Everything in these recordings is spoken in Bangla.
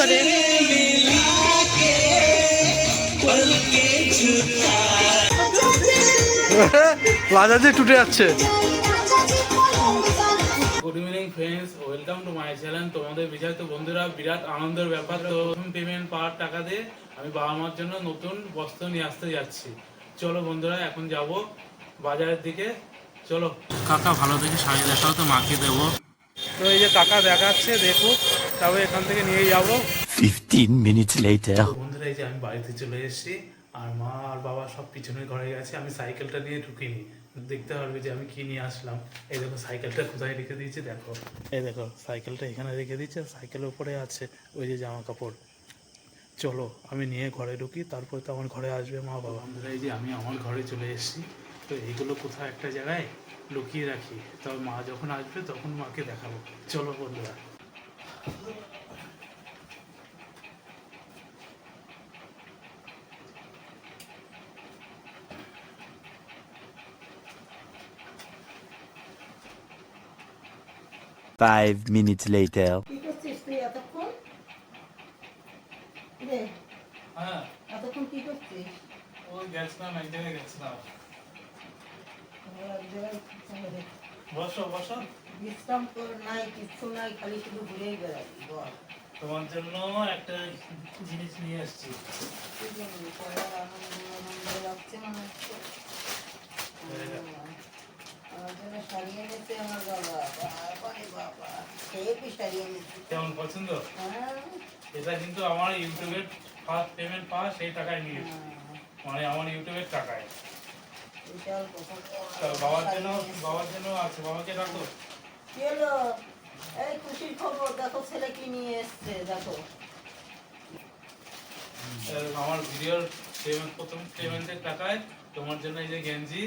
করে। টুটে যাচ্ছে। Good evening friends welcome to my channel তোমাদের বিজয় তো বন্ধুরা বিরাট আনন্দের ব্যাপার তো। প্রথম পেমেন্ট পাওয়ার টাকা দিয়ে আমি বাবা মার জন্য নতুন বস্ত্র নিয়ে আসতে যাচ্ছি। চলো বন্ধুরা এখন যাব বাজারের দিকে। চলো। কাকা ভালো থেকে শাড়ি দেখাও তো মাকে দেবো। তো এই যে টাকা দেখাচ্ছে দেখুক তবে এখান থেকে নিয়ে যাব। 15 minutes later. তো বন্ধুরা এই যে আমি বাড়িতে চলে এসেছি আর মা আর বাবা সব পিছনের ঘরে গেছে আমি সাইকেলটা নিয়ে ঢুকিনি। দেখতে পারবে যে আমি কি নিয়ে আসলাম। এই দেখো সাইকেলটা কোথায় রেখে দিয়েছি দেখো। এই দেখো সাইকেলটা এখানে রেখে দিয়েছে সাইকেলের উপরে আছে ওই যে জামা কাপড়। চলো আমি নিয়ে ঘরে ঢুকি তারপর তো আমার ঘরে আসবে মা বাবা। এই যে আমি আমার ঘরে চলে এসেছি তো এইগুলো কোথাও একটা জায়গায়? লুকিয়ে রাখি। তবে মা যখন আসবে তখন মাকে দেখাবো। চলো বন্ধুরা। Five minutes later. কি করছিস তুই এতক্ষণ রে হ্যাঁ এতক্ষণ কি করছিস ওই গেছিলাম এক জায়গায় গেছিলাম আমি এক জায়গায় চলে রে। বসো বসো বিশ্রাম নাই কিচ্ছু নাই খালি শুধু ঘুরেই তোমার জন্য একটা জিনিস নিয়ে শাড়ি এনেছে কেমন পছন্দ? হ্যাঁ। এটা কিন্তু আমার ইউটিউবের ফার্স্ট পেমেন্ট পাওয়া সেই টাকায় নিয়েছি মানে আমার ইউটিউবের টাকায়। বাবার জন্য বাবার জন্য আছে বাবাকে রাখো হলো এই খুশির খবর দেখো ছেলে কি নিয়ে এসছে দেখো। আর আমার ভিডিওর পেমেন্ট প্রথম পেমেন্টের টাকায় তোমার জন্য এই যে গেঞ্জি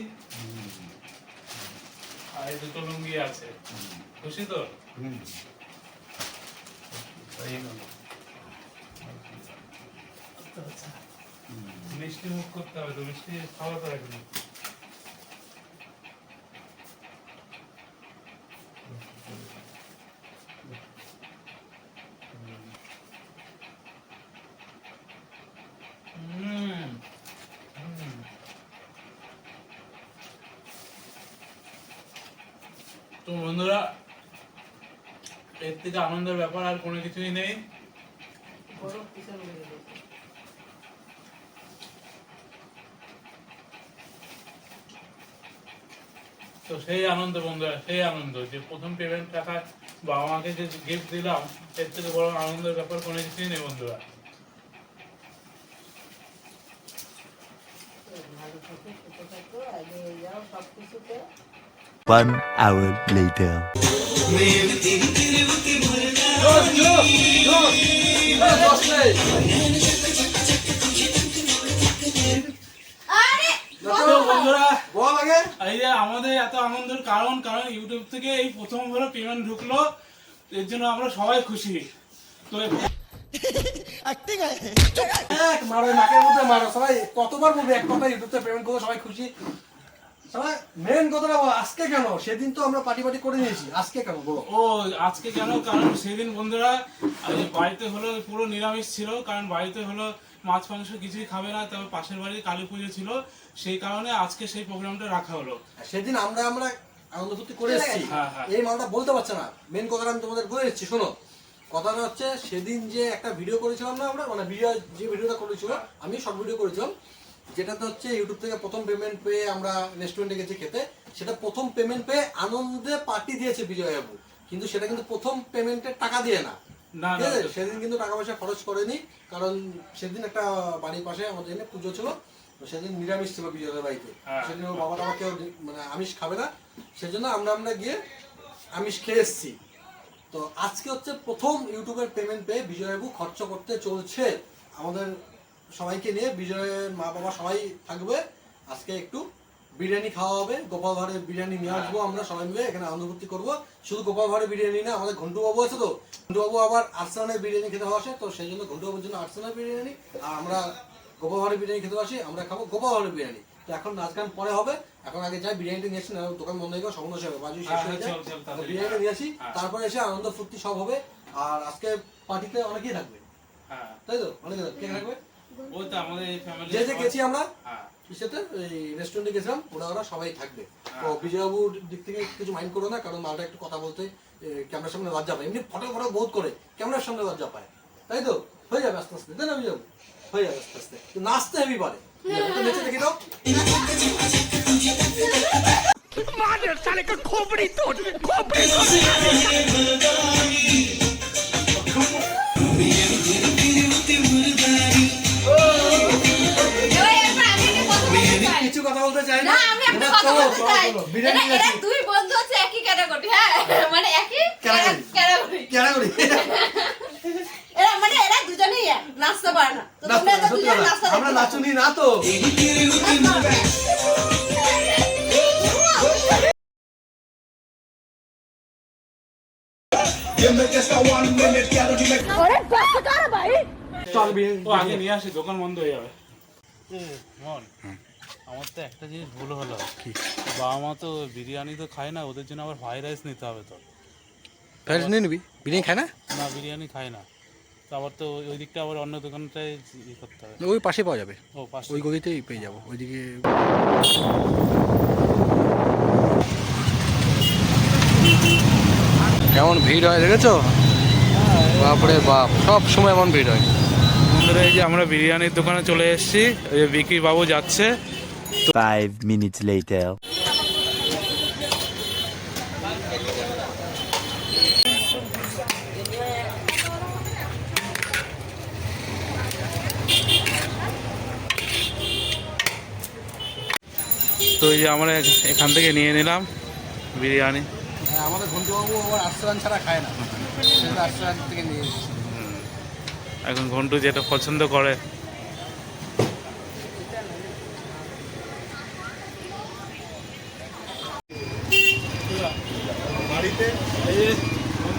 আর এই দুটো লুঙ্গি আছে। খুশি তো। আচ্ছা, আচ্ছা। মিষ্টি মুখ করতে হবে তো মিষ্টি খাওয়া তো একদম হুম হুম। তো বন্ধুরা এর থেকে আনন্দের ব্যাপার আর কোনো কিছুই নেই। তো সেই আনন্দ বন্ধুরা সেই আনন্দ যে প্রথম পেমেন্ট টাকা বাবা মাকে যে গিফট দিলাম এর থেকে বড় আনন্দের ব্যাপার কোনো কিছুই নেই বন্ধুরা। One hour later. এই যে আমাদের এত আনন্দের কারণ কারণ ইউটিউব থেকে এই প্রথম হলো পেমেন্ট ঢুকলো। এর জন্য আমরা সবাই খুশি। তো এক মারো নাকের মধ্যে মারো। সবাই কতবার বলবে এক কথা ইউটিউবতে পেমেন্ট করব সবাই খুশি? সবাই মেন কথাটা আজকে কেন? সেদিন তো আমরা পার্টি পার্টি করে নিয়েছি। আজকে কেন বলো? ও আজকে কেন? কারণ সেদিন বন্ধুরা বাড়িতে হলো পুরো নিরামিষ ছিল কারণ বাড়িতে হলো মাছ মাংস কিছুই খাবে না তবে পাশের বাড়ির কালী পুজো ছিল। সেই কারণে আজকে সেই প্রোগ্রামটা রাখা হলো। সেদিন আমরা আমরা আনন্দ ফুর্তি করে এসেছি। হ্যাঁ, হ্যাঁ। এই মালটা বলতে পারছে না। মেন কথাটা আমি তোমাদের বলে এসেছি শোনো। কথাটা হচ্ছে সেদিন যে একটা ভিডিও করেছিলাম না আমরা? মানে ভিডিও যে ভিডিওটা করেছিল আমি শর্ট ভিডিও করেছিলাম। যেটাতে হচ্ছে ইউটিউব থেকে প্রথম পেমেন্ট পেয়ে আমরা রেস্টুরেন্টে গেছি খেতে সেটা প্রথম পেমেন্ট পেয়ে আনন্দে পার্টি দিয়েছে বিজয় বাবু। কিন্তু সেটা কিন্তু প্রথম পেমেন্টের টাকা দিয়ে না। ঠিক আছে? সেদিন কিন্তু টাকা পয়সা খরচ করেনি কারণ সেদিন একটা বাড়ির পাশে আমাদের এখানে পুজো ছিল সেদিন নিরামিষ ছিল বিজয়ের বাড়িতে। হ্যাঁ। সেদিন ওর বাবা টাবা কেউ মানে আমিষ খাবে না। সেজন্য আমরা আমরা গিয়ে আমিষ খেয়ে এসেছি। তো আজকে হচ্ছে প্রথম ইউটিউবের পেমেন্ট পেয়ে বিজয়বাবু খরচ করতে চলছে আমাদের সবাইকে নিয়ে বিজয়ের মা বাবা সবাই থাকবে। আজকে একটু বিরিয়ানি খাওয়া হবে। গোপাল ভাড়ের বিরিয়ানি নিয়ে আসব আমরা সবাই মিলে এখানে আনন্দ ফুর্তি করব। শুধু গোপাল ভাড়ের বিরিয়ানি না আমাদের ঘন্টু বাবু আছে তো? ঘন্টু বাবু আবার আর্সেনালের বিরিয়ানি খেতে ভালোবাসে তো সেই জন্য ঘন্টু বাবুর জন্য আর্সেনাল বিরিয়ানি। আর আমরা গোপাল ভাড়ের বিরিয়ানি খেতে আসি আমরা খাব গোপাল ভাড়ের বিরিয়ানি। তো এখন নাচ গান পরে হবে। এখন আগে যাই বিরিয়ানিটা নিয়ে আসি না দোকান বন্ধ হয়ে গেল সমস্যা হবে বাজু শেষ হ্যাঁ, হয়ে হ্যাঁ, যায় চল, চল, বিরিয়ানিটা নিয়ে আসি হ্যাঁ। তারপরে এসে আনন্দ ফুর্তি সব হবে। আর আজকে পার্টিতে অনেকেই থাকবে। হ্যাঁ। তাই তো? অনেকে থাকবে। কে থাকবে? ওই তো আমাদের এই ফ্যামিলি যে যে গেছি আমরা হ্যাঁ। এই রেস্টুরেন্টে গেছিলাম ওরা ওরা সবাই থাকবে। তো হ্যাঁ। বিজয়বাবুর দিক থেকে কিছু মাইন্ড করো না কারণ মালটা একটু কথা বলতে ক্যামেরার সামনে লজ্জা পায়। এমনি ফটো ফটো বহুত করে ক্যামেরার সামনে লজ্জা পায়। তাই তো? হয়ে যাবে আস্তে আস্তে তাই না বিজয়বাবু হয়ে যাবে আস্তে আস্তে। নাচতে হেবি পারে। নেচে দেখি দাও এবার বলতে চাই না? আমি একটা কথা বলতে চাই। এরা- এরা দুই বন্ধু হচ্ছে একই ক্যাটাগরি হ্যাঁ? মানে একই। ক্যাটাগরি কেনা এরা মানে এরা দুজনেই নাচতে পারে না। তো তোমরা তো দুজন নাচতে আমরা নাচুনি না তো। চল ও আগে নিয়ে আসি দোকান বন্ধ হয়ে যাবে। মন আমার তো একটা জিনিস ভুল হলো। কি? বাবা মা তো বিরিয়ানি তো খায় না ওদের জন্য আবার ফ্রাইড রাইস নিতে হবে তো। ফ্রাইড নিয়ে নিবি? বিরিয়ানি খায় না? না বিরিয়ানি খায় না। তো আবার তো ওই- দিকটা আবার অন্য দোকানটায় ই করতে হবে। ওই পাশে পাওয়া যাবে। ও পাঁচশো ওই গলিতেই পেয়ে যাব ওইদিকে কেমন ভিড় হয় দেখেছ? বাপরে বাপ সব সময় এমন ভিড় হয়। বন্ধুরা এই যে আমরা বিরিয়ানির দোকানে চলে এসেছি বিকি বাবু যাচ্ছে। Five minutes later. তো এই যে আমরা এখান থেকে নিয়ে নিলাম বিরিয়ানি হ্যাঁ আমাদের ঘন্টুবাবু আবার আশ্রান ছাড়া খায় না সেটা আশ্রান থেকে নিয়ে এসেছি। এখন ঘন্টু যেটা পছন্দ করে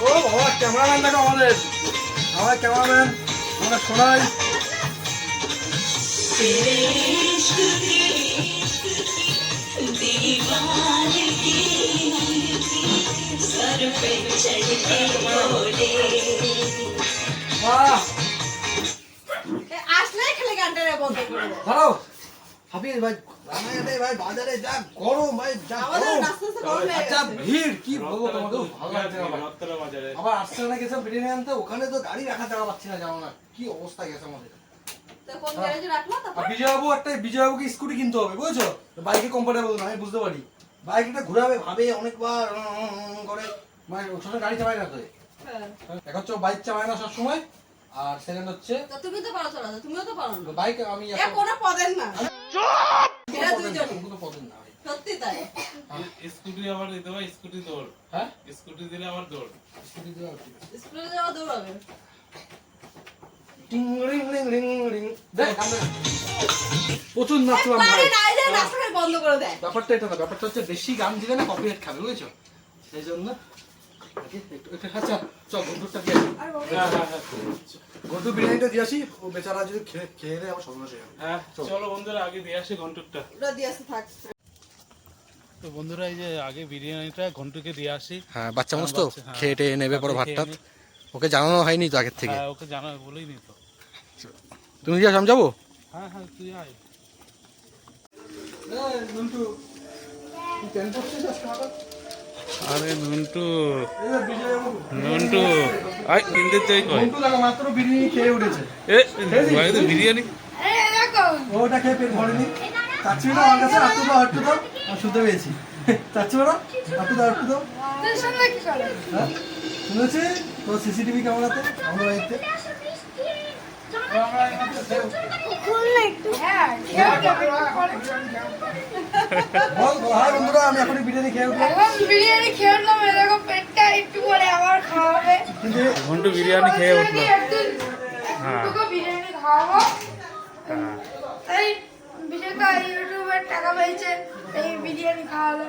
ও বাবা ক্যামেরাম্যান দেখো আমাদের। আমার ক্যামেরাম্যান আমরা শোনাই। আসলেই খালি গানটা বন্ধ করে দাঁড়াও হাফিজ ভাই ভাই বাজারে যা গরম ভাই যা গরম। নাচতে নাচতে গরম। আচ্ছা গেছে। ভিড় কি বলব তোমাকে? ভালো লাগছে না বাজারে। আবার আসছে না গেছে বিরিয়ানি আনতে ওখানে তো গাড়ি রাখা জায়গা পাচ্ছি না জানো না। কি অবস্থা গেছে আমাদের। তো কোন গ্যারেজে রাখল আর তারপর বিজয়বাবু একটা বিজয়বাবুকে স্কুটি কিনতে হবে বুঝেছ? বাইকে কমফোর্টেবল না আমি বুঝতে পারি। বাইক বাইকটা ঘুরাবে ভাবে অনেকবার করে। মানে ওর সঙ্গে গাড়ি চালায় না তো। হ্যাঁ। এক হচ্ছে বাইক চালায় না সবসময় আর সেকেন্ড হচ্ছে তুমি তো পারো চালাতে তুমিও তো পারো না। বাইক আমি এখন- কোনো পদের না। সত্যি তাই? স্কুটি আবার দিতে হবে স্কুটি দৌড়। হ্যাঁ? স্কুটি দিলে আবার দৌড়। স্কুটি দেওয়া উচিত। স্কুলে যাওয়া দূর হবে টিং রিং রিং রিং রিং। দেখ আমরা প্রচুর বন্ধ করে দেয়। ব্যাপারটা এটা না ব্যাপারটা হচ্ছে বেশি গান দিলে না কপিরাইট খাবে বুঝেছ? সেই জন্য ঘন্টু বিরিয়ানিটা দিয়ে আসি? ও বেচারা যদি খেয়ে খেয়ে দেয় আমার সর্বনাশ হয়ে হ্যাঁ চলো। বন্ধুরা আগে দিয়ে আসি ঘন্টুরটা। ওটা দিয়ে থাক। তো বন্ধুরা এই যে আগে বিরিয়ানিটা ঘন্টুকে দিয়ে আসি। হ্যাঁ বাচ্চা মানুষ তো, হ্যাঁ। খেয়ে টেয়ে নেবে পরে ভাতটা ওকে জানানো হয়নি তো আগের থেকে। হ্যাঁ ওকে জানা বলেই নি তো। তুমি দিয়ে সমঝাবো হ্যাঁ হ্যাঁ তুই আয়। আরে নন্টু নন্টু আয় কিনতে চাই কয় মাত্র বিরিয়ানি খেয়ে উঠেছে। এ ভাই তো বিরিয়ানি ওটা খেয়ে পেট ভরেনি। চাচ্ছি না আমার কাছে? আটটু দাও আটটু দাও। আমি শুনতে পেয়েছি। চাচ্ছি না? আটটু দাও আটটু দাও। হ্যাঁ? শুনেছি তো সিসিটিভি ক্যামেরাতে আমার বাড়িতে। বন্ধুরা আমি এখনই বিরিয়ানি খেয়ে উঠবো এখন বিরিয়ানি খেয়ে উঠলাম এরকম পেটটা একটু পরে আবার খাওয়াবে কিন্তু ঘন্টু বিরিয়ানি খেয়ে উঠল। হ্যাঁ। বিরিয়ানি খাওয়াবো হ্যাঁ তাই বিজয়কা ইউটিউবের টাকা পেয়েছে এই বিরিয়ানি খাওয়ালো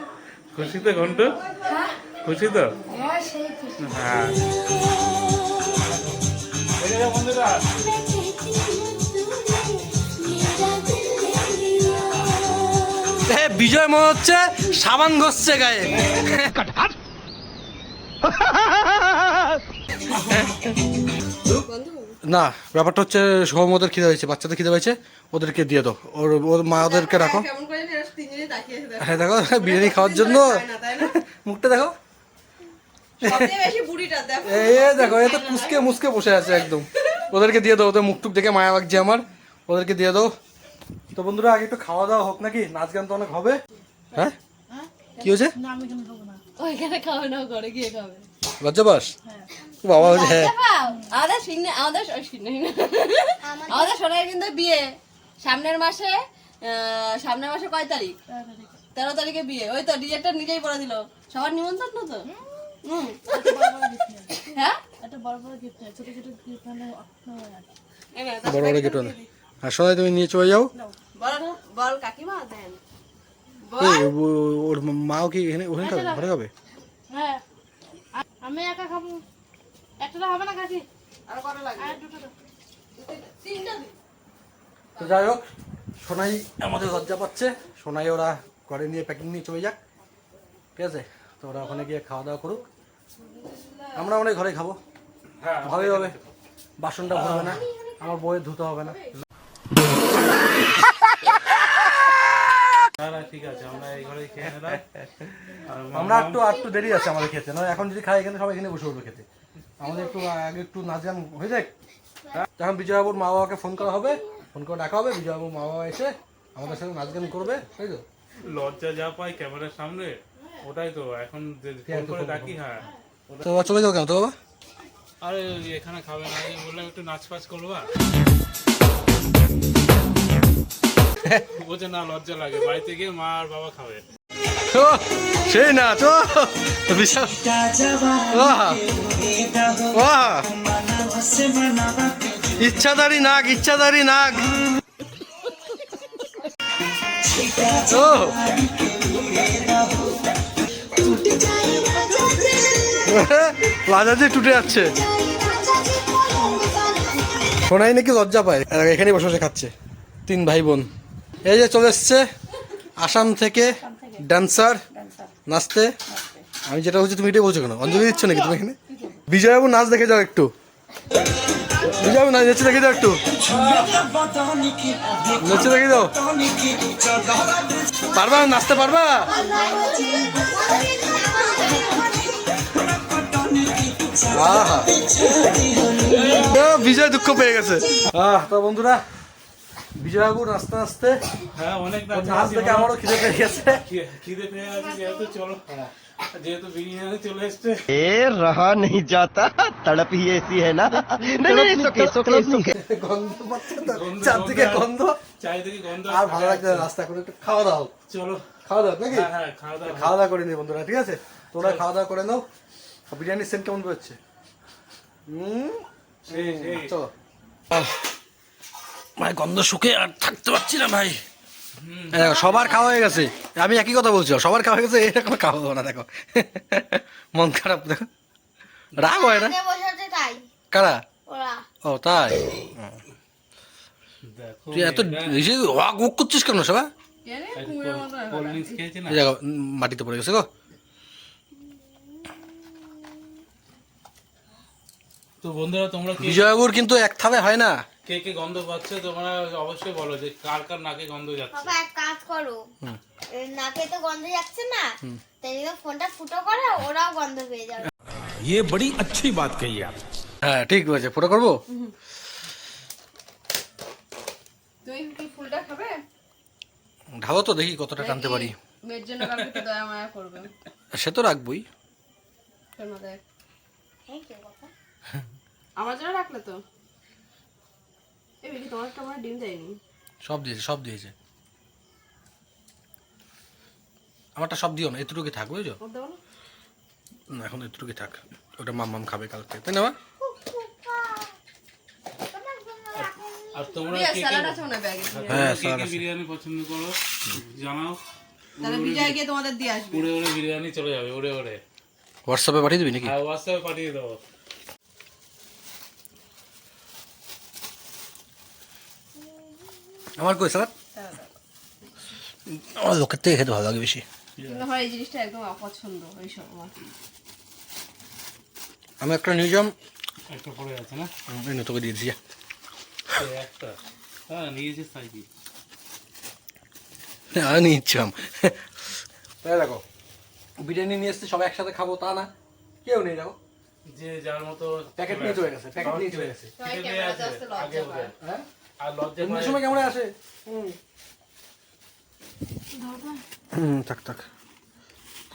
খুশি তো ঘন্টু? খুশি তো হ্যাঁ সেই খুশি। হ্যাঁ। বন্ধুরা মনে হচ্ছে সাবান ঘষছে গায়ে। না ব্যাপারটা হচ্ছে সোহম ওদের খিদে হয়েছে বাচ্চাদের খিদে হয়েছে ওদেরকে দিয়ে দাও। ওর ওর মা ওদেরকে রাখো। হ্যাঁ দেখো বিরিয়ানি খাওয়ার জন্য। খায় না, তাই না? মুখটা দেখো। সবচেয়ে বেশি বুড়িটা দেখো। এই এ দেখো এ তো মুসকে মুসকে বসে আছে একদম। ওদেরকে দিয়ে দাও ওদের মুখটুক দেখে মায়া লাগছে আমার। ওদেরকে দিয়ে দাও। তো বন্ধুরা আগে একটু খাওয়া দাওয়া হোক নাকি? নাচ গান তো অনেক হবে। হ্যাঁ? কি হয়েছে? ওইখানে খাওয়া নাও করে গিয়ে খাবে। লজ্জা পাস? বাবা হচ্ছে হ্যাঁ আমাদের সিনে আমাদের সিনে আমাদের সোনার কিন্তু বিয়ে। সামনের মাসে আহ, সামনের মাসে কয় তারিখ? তেরো তারিখে। বিয়ে। ওই তো ডিজেক্টর নিজেই বলে দিল। সবার নিমন্ত্রণ তো হুম। হ্যাঁ? এনে, তার বড় বড় গেটো না আর সোনাই তুমি নিয়ে চলে যাও। বল বল কাকিমা দেন। ওর মাও কি এখানে ওখানে খাবে ঘরে খাবে? হ্যাঁ আমি একা খাব। একটা হবে না কাকি? আর কটা লাগবে? আর দুটো তিনটা তো যাই হোক সোনাই আমাদের লজ্জা পাচ্ছে। সোনাই ওরা ঘরে নিয়ে প্যাকিং নিয়ে চলে যাক। ঠিক আছে? তো ওরা ওখানে গিয়ে খাওয়া দাওয়া করুক। আমরা অনেক ঘরে খাব। হ্যাঁ ভালোই হবে। বাসনটা ভরবে না। আমার বইয়ের ধুতে হবে না না ঠিক আছে আমরা এই ঘরে খেয়ে নিলাম আর আমরা একটু একটু দেরি আছে আমাদের খেতে নয় এখন যদি খাই এখানে সবাই এখানে বসে পড়বে খেতে। আমাদের একটু আগে একটু নাচ গান হয়ে যাক। তখন বিজয়বাবুর মা বাবাকে ফোন করা হবে ফোন করে ডাকা হবে বিজয়বাবুর মা বাবা এসে আমাদের সাথে নাচ গান করবে তাই তো? লজ্জা যা পাই ক্যামেরার সামনে ওটাই তো এখন ফোন করে ডাকি হ্যাঁ। তো চলে যাও কেন তো বাবা? আরে এখানে খাবে না বললাম একটু নাচ ফাচ করবা বলছে না লজ্জা লাগে বাড়িতে গিয়ে মা আর বাবা খাবে। ও, সেই নাচ ও বিশাল। বাহ, বাহ। ইচ্ছাধারী নাগ ইচ্ছাধারী নাগ। ও। টুটে যাচ্ছে। শোনাই নাকি লজ্জা পায়? এখানে বসে বসে খাচ্ছে। তিন ভাই বোন। এই যে চলে এসছে আসাম থেকে ড্যান্সার নাচতে আমি যেটা বলছি, তুমি এটাই বলছো কেন? অঞ্জলি দিচ্ছ নাকি তুমি এখানে? বিজয়বাবু নাচ দেখে যাও একটু। বিজয়বাবু নাচ নেচে দেখে যাও একটু। নেচে দেখে যাও। পারবা? নাচতে পারবা? বিজয় দুঃখ পেয়ে গেছে। আহ, তো বন্ধুরা বিজয়াবু আস্তে আস্তে হ্যাঁ অনেক আমারও খিদে পেয়ে গেছে। খিদে পেয়ে গেছে যেহেতু চলো যেহেতু বিরিয়ানি চলে এসছে। এ রাহা নেই না? চারদিকে গন্ধ। আর ভালো লাগছে রাস্তা করে একটু খাওয়া দাও চলো। খাওয়া দাও নাকি? খাওয়া দাও খাওয়া দাওয়া করে বন্ধুরা ঠিক আছে? তোরা খাওয়া দাওয়া করে নাও। বিরিয়ানির সেন্ট কেমন বেরোচ্ছে? হুম চলো। ভাই গন্ধ শুকে আর থাকতে পারছি না ভাই। দেখো, সবার খাওয়া হয়ে গেছে। আমি একই কথা বলছি সবার খাওয়া হয়ে গেছে এরকম খাওয়া দাওয়া না দেখো। মন খারাপ দেখো। রাগ হয় না? বসে আছে তাই। কারা? ও তাই? তুই এত ওয়াক ওয়াক করছিস কেন সবা দেখো মাটিতে পড়ে গেছে গো। তো বন্ধুরা তোমরা কে বিজয়বাবুর কিন্তু এক থাবে হয় না। কে কে গন্ধ পাচ্ছে তোমরা অবশ্যই বলো যে কার কার নাকে গন্ধ যাচ্ছে বাবা এক কাজ করো এ, নাকে তো গন্ধ যাচ্ছে না তাই জন্য ফোনটা ফুটো করো ওরাও গন্ধ পেয়ে যাবে ये बड़ी अच्छी बात कही आप হ্যাঁ ঠিক আছে ফটো করবো তুমি কি ফুলটা খাবে ঢালো তো দেখি কতটা টানতে পারি মেয়ের জন্য কালকে একটু দয়া মায়া করবে সে তো রাখবই শোনো দেখ থ্যাংক ইউ বাবা আমার জন্য রাখলে তো এই বেশি তোমার তো ডিম দেয়নি? সব দিয়েছে সব দিয়েছে। আমারটা সব দিও না এতটুকু থাক বুঝছ? না না, এখন এতটুকু থাক ওটা মাম খাবে কালকে তাই না আর তোমরা কে হয় হ্যাঁ কে। বিরিয়ানি পছন্দ করো জানাও। তাহলে বিজয় গিয়ে তোমাদের দিয়ে আসবে। উড়ে উড়ে বিরিয়ানি চলে যাবে উড়ে উড়ে হোয়াটসঅ্যাপে পাঠিয়ে দিবি নাকি? আর হোয়াটসঅ্যাপে পাঠিয়ে দেবো। আমার কই স্যালাড আমার লোকের থেকে খেতে ভালো লাগে বেশি। আমার এই জিনিসটা একদম অপছন্দ ওইসব আমার। আমি একটা নিউজাম একটা পড়ে আছে না? এই নে, তোকে দিয়ে দিচ্ছি একটা। হ্যাঁ নিয়েছিস তাই কি আমি নিচ্ছিলাম তাই দেখো বিরিয়ানি নিয়ে এসছে সবাই একসাথে খাব তা না। কেউ নেই দেখো। যে যার মতো প্যাকেট নিয়ে চলে গেছে প্যাকেট নিয়ে চলে গেছে। আগে হ্যাঁ? আর লজ্জা এমনি সময় কেমন আসে? হুম। হুম থাক থাক।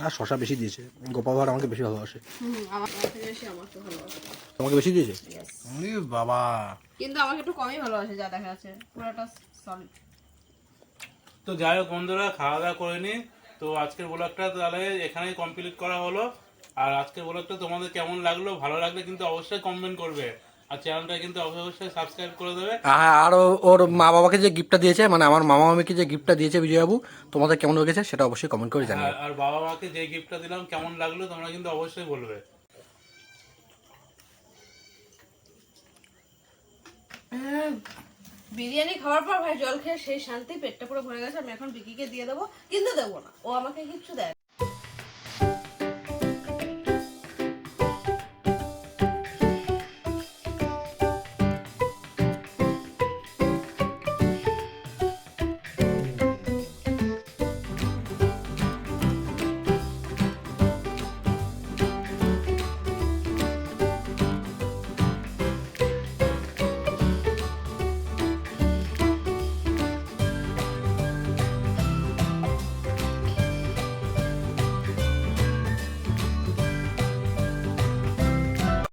আর শশা বেশি দিয়েছে। গোপাল ভাড় আমাকে বেশি ভালোবাসে। হুম আমার আমার থেকে বেশি আমার তো তোমাকে বেশি দিয়েছে? বাবা। কিন্তু আমাকে একটু কমই ভালোবাসে যা দেখা যাচ্ছে। পুরোটা সলিড তো যাই হোক বন্ধুরা খাওয়া দাওয়া করে নি। তো আজকের ব্লগটা তাহলে এখানেই কমপ্লিট করা হলো। আর আজকের ব্লগটা তোমাদের কেমন লাগল? ভালো লাগলে কিন্তু অবশ্যই কমেন্ট করবে। আর চ্যানেলটা কিন্তু অবশ্যই সাবস্ক্রাইব করে দেবে। হ্যাঁ আর ওর মা বাবাকে যে গিফটটা দিয়েছে মানে আমার মামা মামিকে যে গিফটটা দিয়েছে বিজয়বাবু তোমাদের কেমন লেগেছে সেটা অবশ্যই কমেন্ট করে জানাবে আর- বাবা মাকে যে গিফটটা দিলাম কেমন লাগল তোমরা কিন্তু অবশ্যই বলবে। বিরিয়ানি খাওয়ার পর ভাই জল খেয়ে সেই শান্তি পেটটা পুরো ভরে গেছে আমি এখন বিকিকে দিয়ে দেবো কিন্তু দেবো না। ও আমাকে কিচ্ছু দেয় না।